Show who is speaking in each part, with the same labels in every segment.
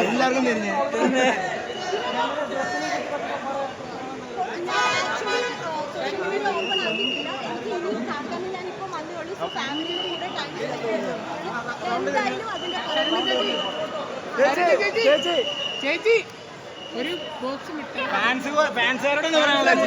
Speaker 1: എല്ലാവർക്കും തിരിഞ്ഞ്.
Speaker 2: ചേച്ചി ചേച്ചി ഒരു ബോക്സ്
Speaker 1: ഫാൻസ് ഫാൻസുകാരോട് പറയാനുള്ളത്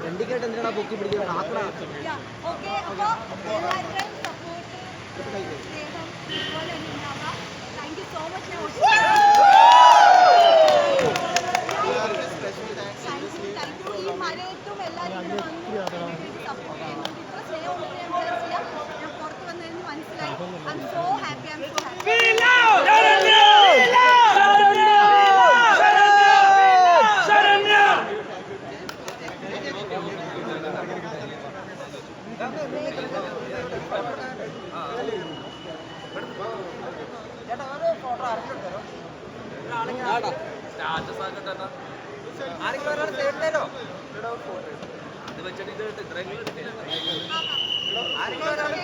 Speaker 1: ഫ്രണ്ടിക്കായിട്ട് എന്തിനാ പൊക്കി പിടിക്കുന്നത്? ആക്കണ
Speaker 3: ഓക്കെ അപ്പോൾ എല്ലാവരുടെയും സപ്പോർട്ട് സ്നേഹം ഇതുപോലെ തന്നെ ഉണ്ടാവാം thank you so much thank you ഈ മഴയത്തും എല്ലാവരും ഇവിടെ വന്ന് സപ്പോർട്ട് ചെയ്യുന്നുണ്ട് ഇത്ര സ്നേഹമുണ്ടെന്ന് ഞാൻ വിചാരിച്ചില്ല ഞാൻ പുറത്ത് വന്നതിന് മനസ്സിലായി
Speaker 1: I'm so happy I'm so happy എന്തെങ്കിലും കൊടുത്തോ
Speaker 3: ഞാൻ എന്തായാലും ഇന്റർവ്യൂ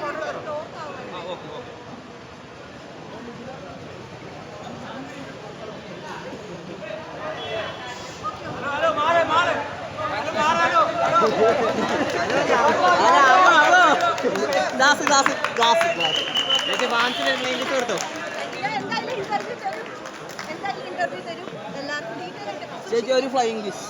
Speaker 3: ഗ്ലാസ് എല്ലാവർക്കും ഡീറ്റെയിൽ ആയിട്ട്
Speaker 1: ചേച്ചി ഒരു ഫ്ലൈയിങ് കിസ്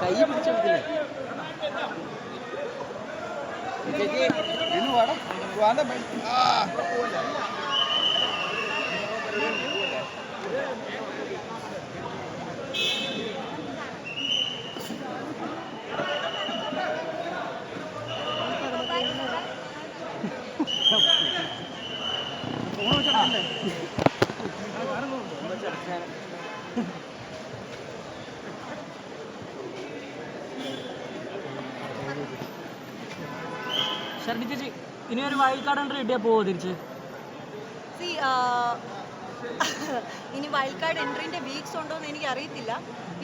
Speaker 1: കൈ പിടിച്ചെടുത്തില്ലേ ചേച്ചി ഇന്ന് വേണം വേണ്ട
Speaker 4: ചേച്ചി ഇനി ഒരു വൈൽഡ് കാർഡ് എൻട്രി കിട്ടിയാൽ പോവോ തിരിച്ച്?
Speaker 3: സി ഇനി വൈൽഡ് കാർഡ് എൻട്രീന്റെ വീക്സ് ഉണ്ടോ എന്ന് എനിക്ക് അറിയത്തില്ല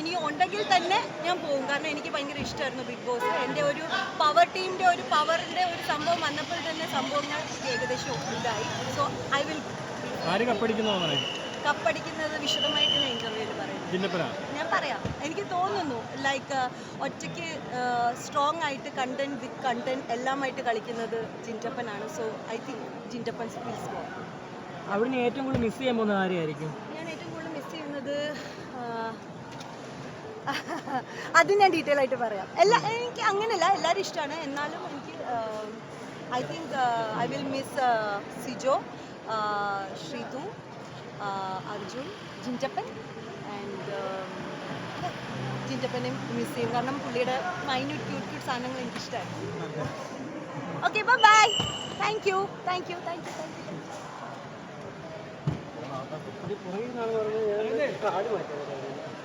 Speaker 3: ഇനി ഉണ്ടെങ്കിൽ തന്നെ ഞാൻ പോകും കാരണം എനിക്ക് ഭയങ്കര ഇഷ്ടമായിരുന്നു ബിഗ് ബോസ് എന്റെ ഒരു പവർ ടീമിന്റെ ഒരു പവറിന്റെ ഒരു സംഭവം വന്നപ്പോൾ തന്നെ സംഭവങ്ങൾ ഏകദേശം ഇതായി. സോ ഐ വിൽ കപ്പടിക്കുന്നത് വിശദമായിട്ട് ഞാൻ ഇന്റർവ്യൂവിൽ പറയും. ഞാൻ പറയാം എനിക്ക് തോന്നുന്നു ലൈക്ക് ഒറ്റയ്ക്ക് സ്ട്രോങ് ആയിട്ട് കണ്ടന്റ് വിത്ത് കണ്ടന്റ് എല്ലാമായിട്ട് കളിക്കുന്നത് Jintappan so I think Jintappan skills അവിടെ
Speaker 4: അവിടുന്ന് ഏറ്റവും കൂടുതൽ മിസ് ചെയ്യാൻ പോകുന്ന ആരെയായിരിക്കും?
Speaker 3: ഞാൻ ഏറ്റവും കൂടുതൽ മിസ് ചെയ്യുന്നത് അത് ഞാൻ ഡീറ്റെയിൽ ആയിട്ട് പറയാം. എല്ലാ എനിക്ക് അങ്ങനെയല്ല എല്ലാവരും ഇഷ്ടമാണ് എന്നാലും എനിക്ക് I think I will miss Sijo Sreethu Arjun Jintappan and ജിന്റപ്പനെയും miss ചെയ്യും കാരണം പുള്ളിയുടെ മൈന്യൂട്ട് ക്യൂട്ട് ക്യൂട്ട് സാധനങ്ങൾ എനിക്ക് ഇഷ്ടമാണ് okay bye bye thank you thank you
Speaker 4: thank you thank you മാറ്റാൻ